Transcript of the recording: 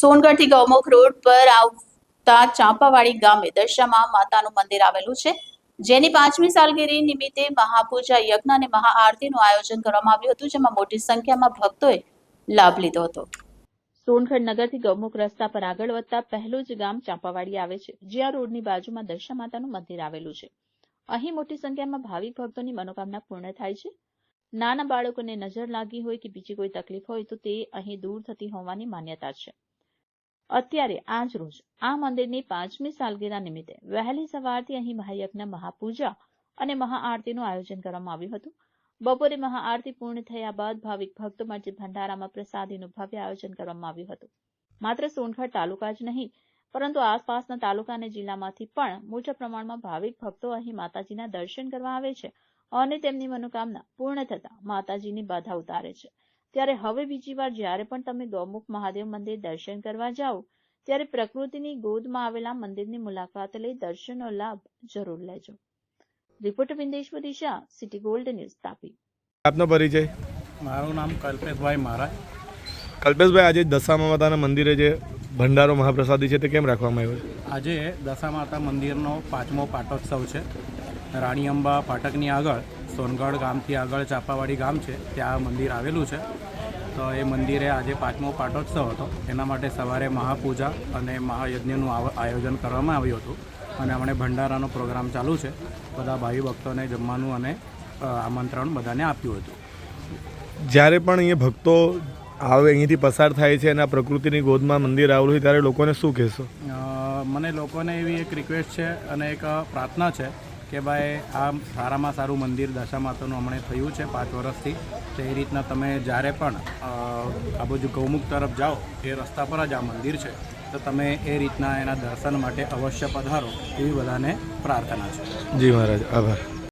સોનગઢથી ગૌમુખ road પર આવતા ચાંપાવાડી ગામે દશામાં માતાનું મંદિર આવેલું છે. જેની પાંચમી સાલગીરી નિમિત્તે મહાપૂજા, યજ્ઞ અને મહાઆરતીનું આયોજન કરવામાં આવ્યું હતું, જેમાં મોટી સંખ્યામાં ભક્તોએ લાભ લીધો હતો. સોનગઢ નગરથી ગૌમુખ રસ્તા પર આગળ વધતા પહેલું જ ગામ ચાંપાવાડી આવે છે જ્યાં રોડની બાજુમાં દશા માતાનું મંદિર આવેલું છે. અહીં મોટી સંખ્યામાં ભાવિક ભક્તોની મનોકામના પૂર્ણ થાય છે. નાના બાળકોને નજર લાગી હોય કે બીજી કોઈ તકલીફ હોય તો તે અહીં દૂર થતી હોવાની માન્યતા છે. અત્યારે આજ રોજ આ મંદિરની પાંચમી સાલગીરા નિમિત્તે વહેલી સવારથી અહીં મહાયજ્ઞ, મહાપૂજા અને મહાઆરતીનું આયોજન કરવામાં આવ્યું હતું. બપોરે મહાઆરતી પૂર્ણ થયા બાદ ભાવિક ભક્તો માટે ભંડારામાં પ્રસાદીનું ભવ્ય આયોજન કરવામાં આવ્યું હતું. માત્ર સોનગઢ તાલુકા જ નહીં, પરંતુ આસપાસના તાલુકા અને જિલ્લામાંથી પણ મોટા પ્રમાણમાં ભાવિક ભક્તો અહીં માતાજીના દર્શન કરવા આવે છે અને તેમની મનોકામના પૂર્ણ થતા માતાજીની બાધા ઉતારે છે. ત્યારે હવે બીજી વાર જ્યારે પણ તમે ગૌમુખ મહાદેવ મંદિર દર્શન કરવા જાઓ ત્યારે પ્રકૃતિની ગોદમાં આવેલા મંદિરની મુલાકાત લઈ દર્શનનો લાભ જરૂર લેજો. Reporter Bindeshwari Shah city gold news Tapi. આપનો પરિચય? મારું નામ કલ્પેશભાઈ મહારાજ કલ્પેશભાઈ આજે દશામા માતાના મંદિરે જે ભંડારો મહાપ્રસાદી છે તે કેમ રાખવામાં આવ્યો છે? આજે દશા માતા મંદિરનો પાંચમો પાટોત્સવ છે. રાણી અંબા ફાટકની આગળ સોનગઢ ગામથી આગળ ચાપાવાડી ગામ છે ત્યાં મંદિર આવેલું છે. તો એ મંદિરે આજે પાંચમો પાટોત્સવ હતો. એના માટે સવારે મહાપૂજા અને મહાયજ્ઞનું આયોજન કરવામાં આવ્યું હતું. અને હમણે ભંડારાનો પ્રોગ્રામ ચાલુ છે. બધા ભાઈ ભક્તોને જમવાનું અને આમંત્રણ બધાને આપ્યું હતું. જ્યારે પણ અહીંયા ભક્તો આવે અહીંથી પસાર થાય છે અને આ પ્રકૃતિની ગોદમાં મંદિર આવેલું છે ત્યારે લોકોને શું કહેશો? મને લોકોને એવી એક રિક્વેસ્ટ છે અને એક પ્રાર્થના છે કે ભાઈ, આ સારામાં સારું મંદિર દશા માતાનું હમણાં થયું છે પાંચ વર્ષથી. તો એ રીતના તમે જ્યારે પણ આ બાજુ ગૌમુખ તરફ જાઓ, એ રસ્તા પર જ આ મંદિર છે. તો તમે એ રીતના એના દર્શન માટે અવશ્ય પધારો એવી બધાને પ્રાર્થના છે. જી મહારાજ, આભાર.